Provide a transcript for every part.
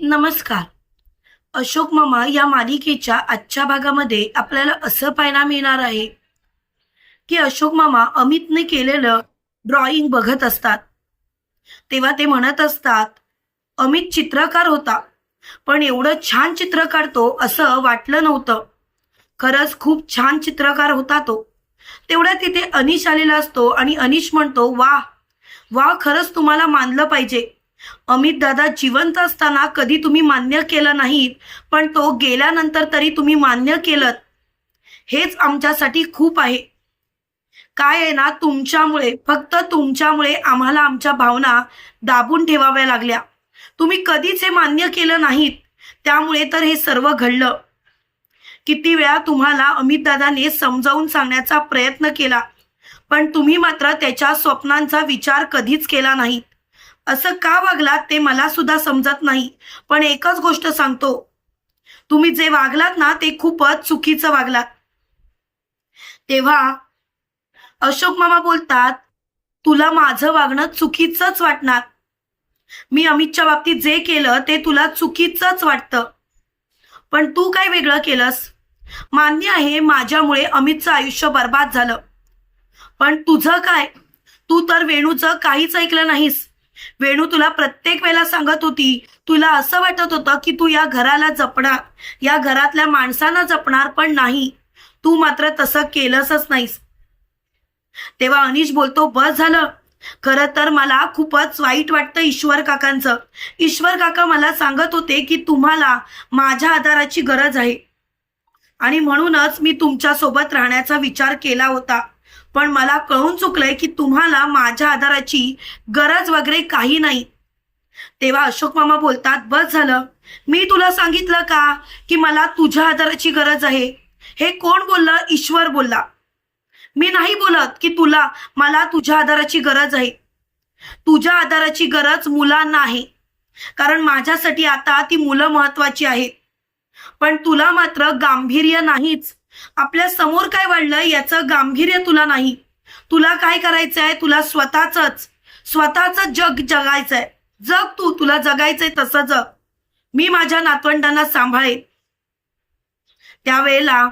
नमस्कार. अशोक मामा या मालिकेच्या आजच्या भागामध्ये आपल्याला असं पाहायला मिळणार आहे की अशोक मामा अमितने केलेलं ड्रॉइंग बघत असतात. तेव्हा ते म्हणत असतात अमित चित्रकार होता पण एवढं छान चित्र काढतो असं वाटलं नव्हतं. खरंच खूप छान चित्रकार होता तो. तेवढ्या तिथे अनिश आलेला असतो आणि अनिश म्हणतो वा वा खरंच तुम्हाला मानलं पाहिजे. अमित दादा जिवंत असताना कधी तुम्ही मान्य केलं नाहीत पण तो गेल्यानंतर तरी तुम्ही मान्य केलं हेच आमच्यासाठी खूप आहे. काय आहे ना तुमच्यामुळे फक्त तुमच्यामुळे आम्हाला आमच्या भावना दाबून ठेवाव्या लागल्या. तुम्ही कधीच हे मान्य केलं नाहीत त्यामुळे तर हे सर्व घडलं. किती वेळा तुम्हाला अमित दादाने समजावून सांगण्याचा प्रयत्न केला पण तुम्ही मात्र त्याच्या स्वप्नांचा विचार कधीच केला नाही असं का वागलात ते मला सुद्धा समजत नाही. पण एकच गोष्ट सांगतो. तुम्ही जे वागलात ना ते खूपच चुकीचं वागलात. तेव्हा अशोक मामा बोलतात तुला माझं वागणं चुकीचंच वाटणार. मी अमितच्या बाबतीत जे केलं ते तुला चुकीचंच वाटतं. पण तू काय वेगळं केलंस? मान्य आहे माझ्यामुळे अमितचं आयुष्य बर्बाद झालं. पण तुझं काय? तू तर वेणूचं काहीच ऐकलं नाहीस. वेणू तुला प्रत्येक वेळेला सांगत होती तुला असं वाटत होतं की तू या घराला जपणार या घरातल्या माणसांना जपणार पण नाही. तू मात्र तसं केलंसच नाहीस. तेव्हा अनिश बोलतो बस झालं. खरं तर मला खूपच वाईट वाटतं ईश्वर काकांचं. ईश्वर काका मला सांगत होते की तुम्हाला माझ्या आधाराची गरज आहे. आणि म्हणूनच मी तुमच्यासोबत राहण्याचा विचार केला होता. पण मला कळून चुकलंय की तुम्हाला माझ्या आधाराची गरज वगैरे काही नाही. तेव्हा अशोक मामा बोलतात बस झालं. मी तुला सांगितलं का की मला तुझ्या आधाराची गरज आहे? हे कोण बोललं? ईश्वर बोलला. मी नाही बोलत की तुला मला तुझ्या आधाराची गरज आहे. तुझ्या आधाराची गरज मुलांना आहे. कारण माझ्यासाठी आता ती मुलं महत्वाची आहेत. पण तुला मात्र गांभीर्य नाहीच. आपल्यासमोर काय वाढलं याचं गांभीर्य तुला नाही. तुला काय करायचं आहे तुला स्वतःच स्वतःच जग जगायचंय. जग तू तुला जगायचंय तसं जग. मी माझ्या नातवंडांना सांभाळेन. त्यावेळेला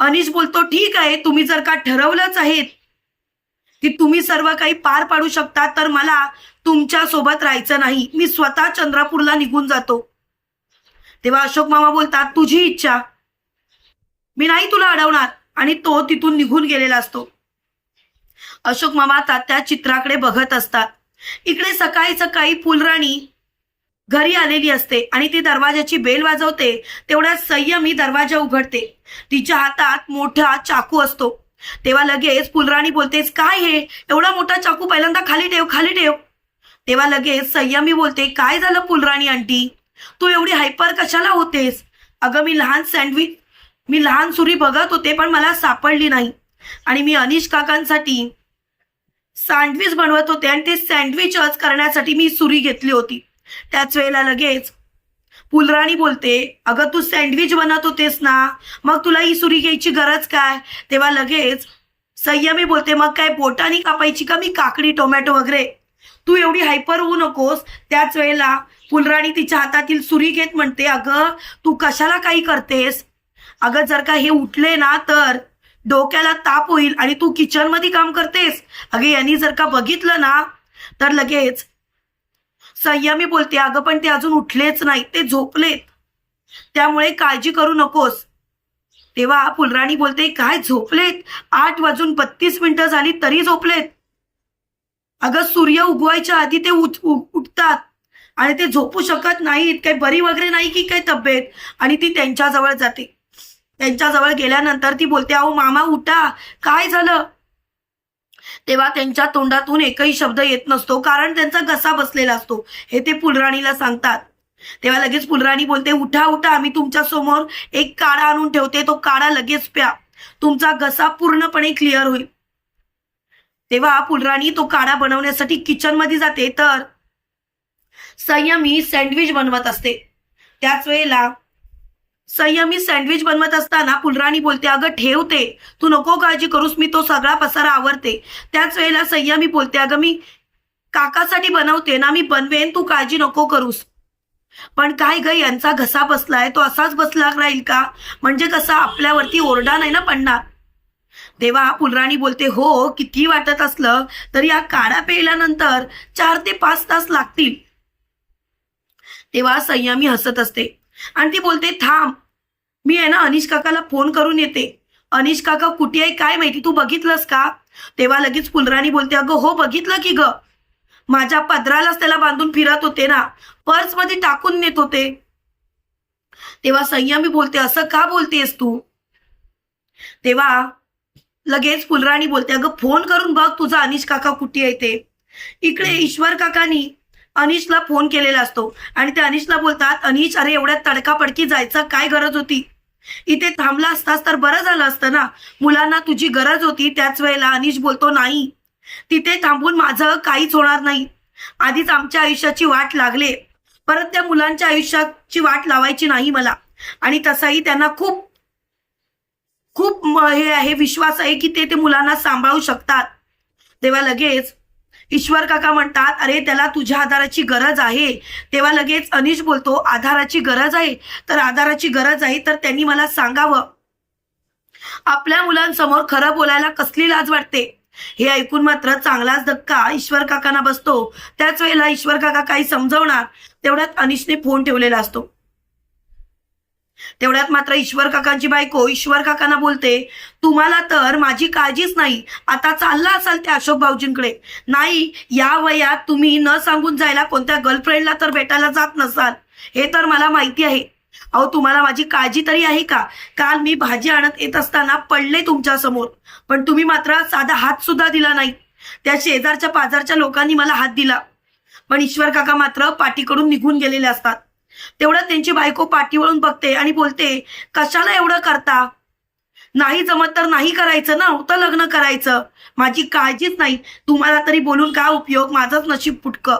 अनिश बोलतो ठीक आहे तुम्ही जर का ठरवलंच आहेत की तुम्ही सर्व काही पार पाडू शकता तर मला तुमच्यासोबत राहायचं नाही. मी स्वतः चंद्रपूरला निघून जातो. तेव्हा अशोक मामा बोलतात तुझी इच्छा. मी नाही तुला अडवणार. आणि तो तिथून निघून गेलेला असतो. अशोक मामा तात्या चित्राकडे बघत असतात. इकडे सकाळी सकाळी फुलराणी घरी आलेली असते आणि ती दरवाजाची बेल वाजवते. तेवढ्या संयमी दरवाजा उघडते. तिच्या हातात मोठा चाकू असतो. तेव्हा लगेच फुलराणी बोलतेस काय हे? एवढा मोठा चाकू पहिल्यांदा खाली ठेव खाली ठेव. तेव्हा लगेच संयमी बोलते काय झालं फुलराणी आंटी? तू एवढी हायपर कशाला होतेस? अगं मी लहान सँडविच मी लहान सुरी बघत होते पण मला सापडली नाही. आणि मी अनिश काकांसाठी सँडविच बनवत होते आणि ते सँडविचच करण्यासाठी मी सुरी घेतली होती. त्याच वेळेला लगेच फुलराणी बोलते अगं तू सँडविच बनवत होतेस ना मग तुला ही सुरी घ्यायची गरज काय? तेव्हा लगेच संयमी बोलते मग काय बोटानी कापायची का मी काकडी टोमॅटो वगैरे? तू एवढी हायपर होऊ नकोस. त्याच वेळेला फुलराणी तिच्या हातातील सुरी घेत म्हणते अगं तू कशाला काही करतेस? अगं जर का हे उठले ना तर डोक्याला ताप होईल आणि तू किचनमध्ये काम करतेस. अगं यांनी जर का बघितलं ना तर लगेच संयमी बोलते. अगं पण ते अजून उठलेच नाही ते झोपलेत. त्यामुळे काळजी करू नकोस. तेव्हा फुलराणी बोलते काय झोपलेत? आठ वाजून बत्तीस मिनिटं झाली तरी झोपलेत. अगं सूर्य उगवायच्या आधी ते उठ उ- उठतात. आणि ते झोपू शकत नाहीत. काही बरी वगैरे नाही की काही तब्येत. आणि ती त्यांच्याजवळ जाते. त्यांच्याजवळ गेल्यानंतर ती बोलते अहो मामा उठा. काय झालं? तेव्हा त्यांच्या तोंडातून एकही शब्द येत नसतो कारण त्यांचा घसा बसलेला असतो. हे ते फुलराणीला सांगतात. तेव्हा लगेच फुलराणी बोलते उठा उठा. मी तुमच्यासमोर एक काढा आणून ठेवते. तो काढा लगेच प्या. तुमचा घसा पूर्णपणे क्लिअर होईल. तेव्हा फुलराणी तो काढा बनवण्यासाठी किचनमध्ये जाते. तर संयमी सँडविच बनवत असते. त्याच वेळेला संयमी सँडविच बनवत असताना फुलराणी बोलते अगं ठेवते. तू नको काळजी करूस मी तो सगळा पसारा आवरते. त्याच वेळेला संयमी बोलते अगं मी काकासाठी बनवते ना मी बनवेन तू काळजी नको करूस. पण काय ग यांचा घसा बसलाय? तो असाच बसला राहील का? म्हणजे कसा? आपल्यावरती ओरडा नाही ना पडणार? तेव्हा पुलराणी बोलते हो किती वाटत असलं तर या काढा प्यायल्यानंतर चार ते पाच तास लागतील. तेव्हा संयमी हसत असते. आणि ती बोलते थांब. मी आहे ना अनिश काकाला फोन करून येते. अनिश काका कुठे आहे? काय माहिती? तू बघितलंस का? तेव्हा लगेच फुलराणी बोलते अगं हो बघितलं की ग. माझ्या पदरालाच त्याला बांधून फिरत होते ना. पर्समध्ये टाकून नेत होते. तेव्हा संयमी बोलते असं का बोलतेस तू? तेव्हा लगेच फुलराणी बोलते अगं फोन करून बघ तुझा अनिश काका कुठे आहे ते. इकडे ईश्वर काकानी अनिशला फोन केलेला असतो. आणि ते अनिशला बोलतात अनिश अरे एवढ्या तडकापडकी जायचं काय गरज होती? इथे थांबला असतास तर बरं झालं असतं ना? मुलांना तुझी गरज होती त्याच वेळेला अनिश बोलतो नाही. तिथे थांबून माझं काहीच होणार नाही. आधीच आमच्या आयुष्याची वाट लागले. परत त्या मुलांच्या आयुष्याची वाट लावायची नाही मला. आणि तसाही त्यांना खूप खूप म- हे आहे विश्वास आहे की ते ते मुलांना सांभाळू शकतात. तेव्हा लगेच ईश्वर काका म्हणतात अरे त्याला तुझ्या आधाराची गरज आहे. तेव्हा लगेच अनिश बोलतो आधाराची गरज आहे. तर आधाराची गरज आहे तर त्यांनी मला सांगावं. आपल्या मुलांसमोर खरं बोलायला कसली लाज वाटते? हे ऐकून मात्र चांगलाच धक्का ईश्वर काकांना बसतो. त्याच वेळेला ईश्वर काका काही समजवणार तेवढ्यात अनिशने फोन ठेवलेला असतो. तेवढ्यात मात्र ईश्वर काकांची बायको ईश्वर काकांना बोलते तुम्हाला तर माझी काळजीच नाही. आता चालला असाल त्या अशोक भाऊजींकडे. नाही या वयात तुम्ही न सांगून जायला कोणत्या गर्लफ्रेंडला तर भेटायला जात नसाल. हे तर मला माहिती आहे. अहो तुम्हाला माझी काळजी तरी आहे का? काल मी भाजी आणत येत असताना पडले तुमच्यासमोर पण तुम्ही मात्र साधा हात सुद्धा दिला नाही. त्या शेजारच्या पाजारच्या लोकांनी मला हात दिला. पण ईश्वर काका मात्र पाठीकडून निघून गेलेले असतात. तेवढ्यात त्यांची बायको पाठीवळून बघते आणि बोलते कशाला एवढं करता? नाही जमत तर नाही करायचं ना? होतं लग्न करायचं. माझी काळजीच नाही. तुम्हाला तरी बोलून काय उपयोग? माझंच नशीब फुटकं.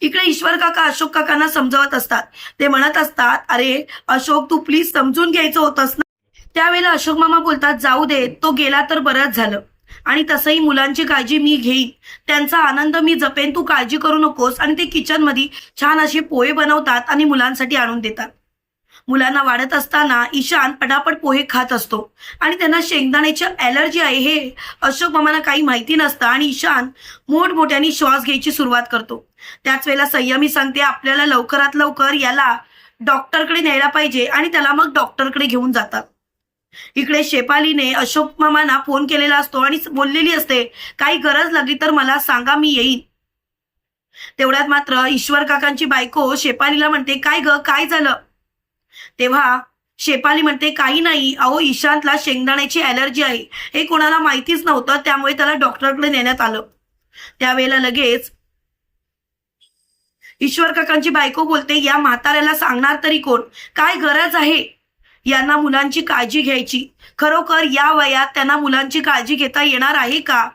इकडे ईश्वर काका अशोक काकांना समजवत असतात. ते म्हणत असतात अरे अशोक तू प्लीज समजून घ्यायचं होतंस ना? त्यावेळेला अशोक मामा बोलतात जाऊ दे तो गेला तर बरंच झालं. आणि तसंही मुलांची काळजी मी घेईन. त्यांचा आनंद मी जपेन. तू काळजी करू नकोस. आणि ते किचनमध्ये छान असे पोहे बनवतात आणि मुलांसाठी आणून देतात. मुलांना वाढत असताना ईशान पटापट पोहे खात असतो. आणि त्यांना शेंगदाण्याची ॲलर्जी आहे हे अशोक मामांना काही माहिती नसतं. आणि ईशान मोठमोठ्याने श्वास घ्यायची सुरुवात करतो. त्याच वेळेला संयमी सांगते आपल्याला लवकरात लवकर याला डॉक्टरकडे न्यायला पाहिजे आणि त्याला मग डॉक्टरकडे घेऊन जातात. इकडे शेपालीने अशोक मामांना फोन केलेला असतो आणि बोललेली असते काही गरज लागली तर मला सांगा मी येईन. तेवढ्यात मात्र ईश्वर काकांची बायको शेपालीला म्हणते काय ग काय झालं? तेव्हा शेपाली म्हणते काही नाही अहो ईशांतला शेंगदाण्याची ॲलर्जी आहे. हे कोणाला माहितीच नव्हतं त्यामुळे त्याला डॉक्टरकडे नेण्यात आलं. त्यावेळेला लगेच ईश्वर काकांची बायको बोलते या म्हाताऱ्याला सांगणार तरी कोण? काय गरज आहे? यांना मुलांची काळजी घ्यायची. खरोखर या वयात त्यांना मुलांची काळजी घेता येणार आहे का?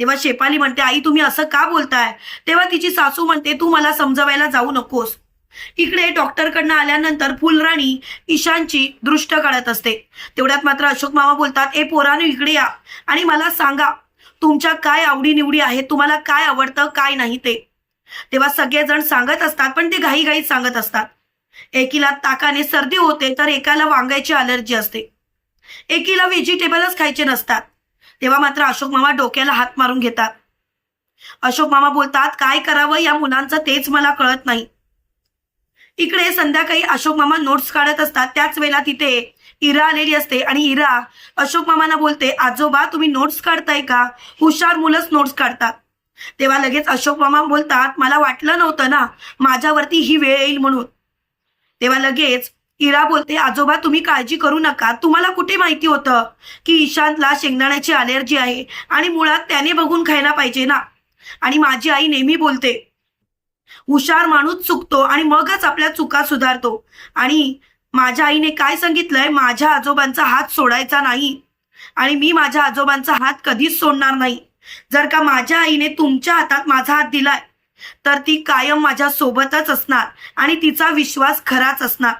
तेव्हा शेपाली म्हणते आई तुम्ही असं का बोलताय? तेव्हा तिची सासू म्हणते तू मला समजवायला जाऊ नकोस. इकडे डॉक्टरकडनं आल्यानंतर फुलराणी ईशानची दृष्ट काढत असते. तेवढ्यात मात्र अशोक मामा बोलतात ए पोरानो इकडे या आणि मला सांगा तुमच्या काय आवडीनिवडी आहेत? तुम्हाला काय आवडतं काय नाही ते? तेव्हा सगळेजण सांगत असतात पण ते घाई घाईत सांगत असतात. एकीला ताकाने सर्दी होते तर एकाला वांग्याची अलर्जी असते. एकीला व्हेजिटेबलच खायचे नसतात. तेव्हा मात्र अशोक मामा डोक्याला हात मारून घेतात. अशोक मामा बोलतात काय करावं? या मुलांचं तेच मला कळत नाही. इकडे संध्याकाळी अशोक मामा नोट्स काढत असतात. त्याच वेळेला तिथे इरा आलेली असते आणि इरा अशोक मामांना बोलते आजोबा तुम्ही नोट्स काढताय का? हुशार मुलंच नोट्स काढतात. तेव्हा लगेच अशोक मामा बोलतात मला वाटलं नव्हतं ना माझ्यावरती ही वेळ येईल म्हणून. तेव्हा लगेच इरा बोलते आजोबा तुम्ही काळजी करू नका. तुम्हाला कुठे माहिती होतं की ईशांतला शेंगदाण्याची अलर्जी आहे आणि मुळात त्याने बघून खायला पाहिजे ना? आणि माझी आई नेहमी बोलते हुशार माणूस चुकतो आणि मगच आपल्या चुका सुधारतो. आणि माझ्या आईने काय सांगितलंय? माझ्या आजोबांचा हात सोडायचा नाही. आणि मी माझ्या आजोबांचा हात कधीच सोडणार नाही. जर का माझ्या आईने तुमच्या हातात माझा हात दिलाय तर ती कायम माझ्या सोबतच असणार आणि तिचा विश्वास खराच असणार.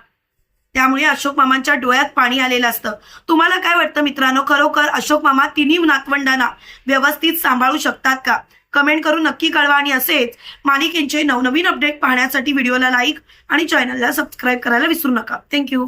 त्यामुळे अशोक मामांच्या डोळ्यात पाणी आलेलं असतं. तुम्हाला काय वाटतं मित्रांनो? खरोखर अशोक मामा तिन्ही नातवंडांना व्यवस्थित सांभाळू शकतात का? कमेंट करून नक्की कळवा आणि असेच मालिकेंचे नवनवीन अपडेट पाहण्यासाठी व्हिडिओला लाईक आणि चॅनलला सबस्क्राईब करायला विसरू नका. थँक्यू